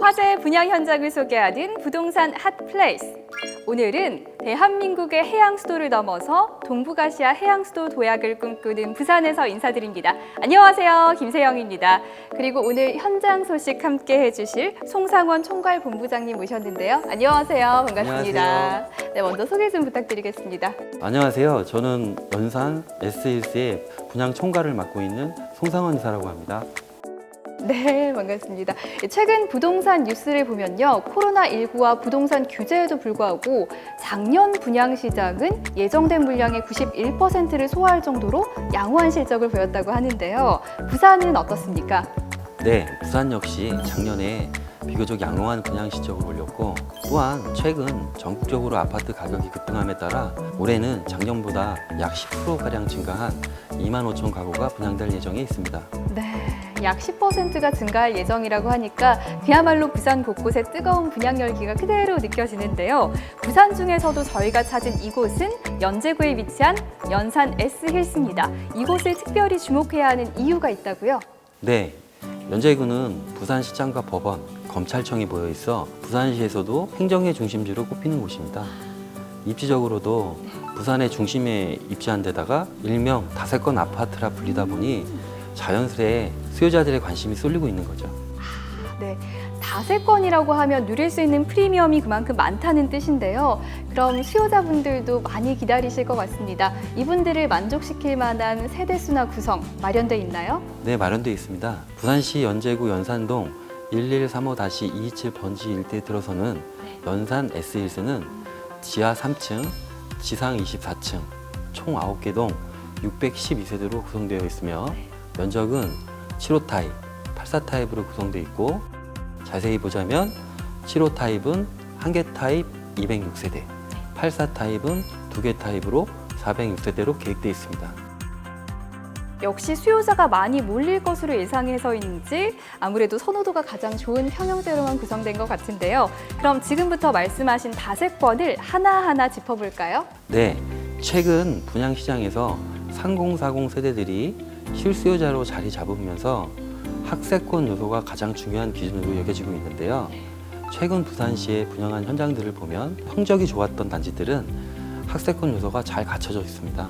화재 분양 현장을 소개하는 부동산 핫플레이스. 오늘은 대한민국의 해양 수도를 넘어서 동북아시아 해양 수도 도약을 꿈꾸는 부산에서 인사드립니다. 안녕하세요. 김세영입니다. 그리고 오늘 현장 소식 함께 해주실 송상원 총괄 본부장님 모셨는데요. 안녕하세요. 반갑습니다. 안녕하세요. 네, 먼저 소개 좀 부탁드리겠습니다. 안녕하세요. 저는 연산 S1S의 분양 총괄을 맡고 있는 송상원 이사라고 합니다. 네, 반갑습니다. 최근 부동산 뉴스를 보면요. 코로나19와 부동산 규제에도 불구하고 작년 분양 시장은 예정된 물량의 91%를 소화할 정도로 양호한 실적을 보였다고 하는데요. 부산은 어떻습니까? 네, 부산 역시 작년에 비교적 양호한 분양 실적을 올렸고 또한 최근 전국적으로 아파트 가격이 급등함에 따라 올해는 작년보다 약 10%가량 증가한 2만 5천 가구가 분양될 예정에 있습니다. 네, 약 10%가 증가할 예정이라고 하니까 그야말로 부산 곳곳에 뜨거운 분양 열기가 그대로 느껴지는데요. 부산 중에서도 저희가 찾은 이곳은 연제구에 위치한 연산 S힐스입니다. 이곳을 특별히 주목해야 하는 이유가 있다고요? 네, 연제구는 부산시장과 법원, 검찰청이 모여 있어 부산시에서도 행정의 중심지로 꼽히는 곳입니다. 입지적으로도 부산의 중심에 입지한 데다가 일명 다세권 아파트라 불리다 보니 자연스레 수요자들의 관심이 쏠리고 있는 거죠. 네, 다세권이라고 하면 누릴 수 있는 프리미엄이 그만큼 많다는 뜻인데요. 그럼 수요자분들도 많이 기다리실 것 같습니다. 이분들을 만족시킬 만한 세대수나 구성 마련돼 있나요? 네, 마련되어 있습니다. 부산시 연제구 연산동 1135-227 번지 일대에 들어서는 연산 S1스는 지하 3층, 지상 24층, 총 9개 동 612세대로 구성되어 있으며 면적은 7호 타입, 84 타입으로 구성되어 있고 자세히 보자면 7호 타입은 한 개 타입 206세대, 84 타입은 두 개 타입으로 406세대로 계획되어 있습니다. 역시 수요자가 많이 몰릴 것으로 예상해서인지 아무래도 선호도가 가장 좋은 평형대로만 구성된 것 같은데요. 그럼 지금부터 말씀하신 다세권을 하나하나 짚어볼까요? 네, 최근 분양 시장에서 3040 세대들이 실수요자로 자리 잡으면서 학세권 요소가 가장 중요한 기준으로 여겨지고 있는데요. 최근 부산시에 분양한 현장들을 보면 성적이 좋았던 단지들은 학세권 요소가 잘 갖춰져 있습니다.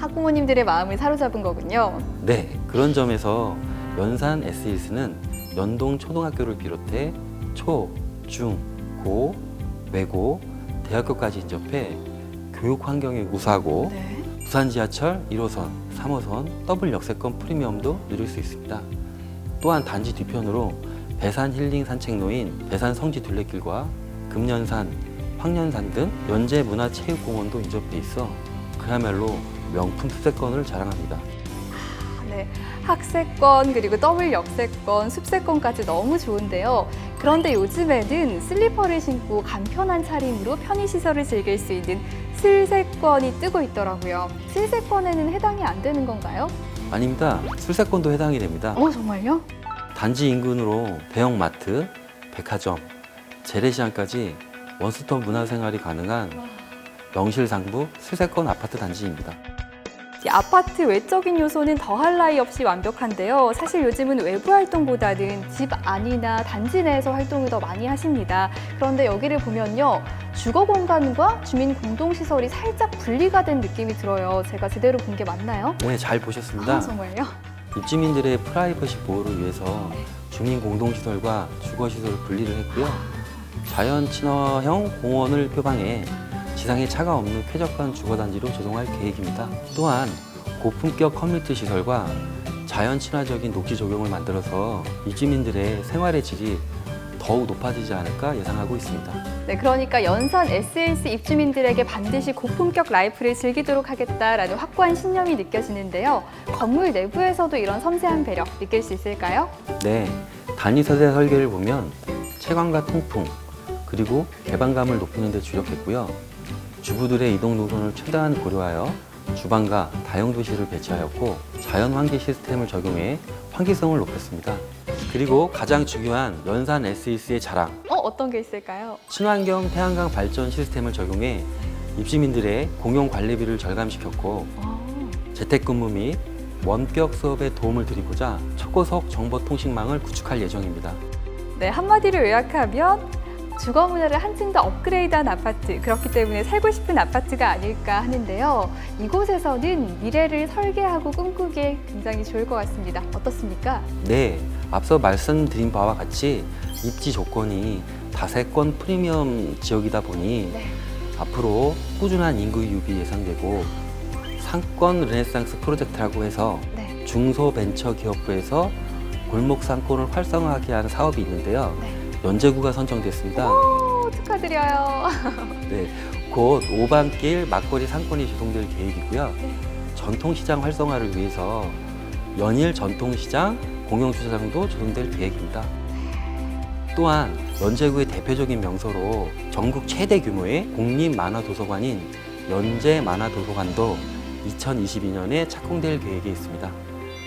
학부모님들의 마음을 사로잡은 거군요. 네, 그런 점에서 연산 S1스는 연동 초등학교를 비롯해 초, 중, 고, 외고, 대학교까지 인접해 교육 환경이 우수하고 네. 부산 지하철 1호선, 3호선 더블 역세권 프리미엄도 누릴 수 있습니다. 또한 단지 뒤편으로 배산 힐링 산책로인 배산 성지 둘레길과 금년산, 황년산 등 연제 문화체육공원도 인접해 있어 그야말로 명품 수세권을 자랑합니다. 네, 학세권 그리고 더블 역세권, 숲세권까지 너무 좋은데요. 그런데 요즘에는 슬리퍼를 신고 간편한 차림으로 편의시설을 즐길 수 있는 슬세권이 뜨고 있더라고요. 슬세권에는 해당이 안 되는 건가요? 아닙니다. 술세권도 해당이 됩니다. 어, 정말요? 단지 인근으로 대형 마트, 백화점, 재래시장까지 원스톱 문화생활이 가능한 명실상부 수세권 아파트 단지입니다. 이 아파트 외적인 요소는 더할 나위 없이 완벽한데요. 사실 요즘은 외부 활동보다는 집 안이나 단지 내에서 활동을 더 많이 하십니다. 그런데 여기를 보면요. 주거 공간과 주민 공동 시설이 살짝 분리가 된 느낌이 들어요. 제가 제대로 본 게 맞나요? 네, 잘 보셨습니다. 아, 정말요? 입주민들의 프라이버시 보호를 위해서 주민 공동 시설과 주거 시설을 분리를 했고요. 자연 친화형 공원을 표방해 지상에 차가 없는 쾌적한 주거단지로 조성할 계획입니다. 또한 고품격 커뮤니티 시설과 자연 친화적인 녹지 조경을 만들어서 입주민들의 생활의 질이 더욱 높아지지 않을까 예상하고 있습니다. 네, 그러니까 연산 SLC 입주민들에게 반드시 고품격 라이프를 즐기도록 하겠다라는 확고한 신념이 느껴지는데요. 건물 내부에서도 이런 섬세한 배려 느낄 수 있을까요? 네, 단위 세대 설계를 보면 채광과 통풍 그리고 개방감을 높이는 데 주력했고요. 주부들의 이동 노선을 최대한 고려하여 주방과 다용도실을 배치하였고 자연 환기 시스템을 적용해 환기성을 높였습니다. 그리고 가장 중요한 연산 SES의 자랑 어, 어떤 게 있을까요? 친환경 태양광 발전 시스템을 적용해 입주민들의 공용 관리비를 절감시켰고 아, 재택근무 및 원격 수업에 도움을 드리고자 초고속 정보통신망을 구축할 예정입니다. 네, 한마디로 요약하면 주거 문화를 한층 더 업그레이드한 아파트, 그렇기 때문에 살고 싶은 아파트가 아닐까 하는데요. 이곳에서는 미래를 설계하고 꿈꾸기에 굉장히 좋을 것 같습니다. 어떻습니까? 네, 앞서 말씀드린 바와 같이 입지 조건이 다세권 프리미엄 지역이다 보니 네. 앞으로 꾸준한 인구 유입이 예상되고 상권 르네상스 프로젝트라고 해서 네. 중소벤처기업부에서 골목 상권을 활성화하게 하는 사업이 있는데요. 네. 연제구가 선정됐습니다. 오, 축하드려요. 네, 곧 오반길 막거리 상권이 조성될 계획이고요. 네. 전통시장 활성화를 위해서 연일 전통시장 공영주차장도 조성될 계획입니다. 또한 연제구의 대표적인 명소로 전국 최대 규모의 공립 만화 도서관인 연제 만화 도서관도 2022년에 착공될 계획에 있습니다.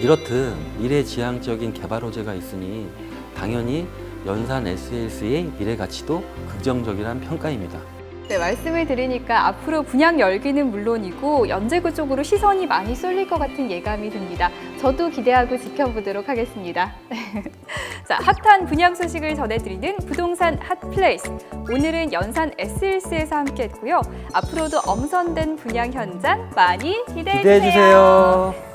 이렇듯 미래지향적인 개발 호재가 있으니 당연히 연산 SLS의 미래 가치도 긍정적이란 평가입니다. 네, 말씀을 들으니까 앞으로 분양 열기는 물론이고 연제구 쪽으로 시선이 많이 쏠릴 것 같은 예감이 듭니다. 저도 기대하고 지켜보도록 하겠습니다. 자, 핫한 분양 소식을 전해드리는 부동산 핫플레이스. 오늘은 연산 SLC에서 함께했고요. 앞으로도 엄선된 분양 현장 많이 기대해 기대해 주세요.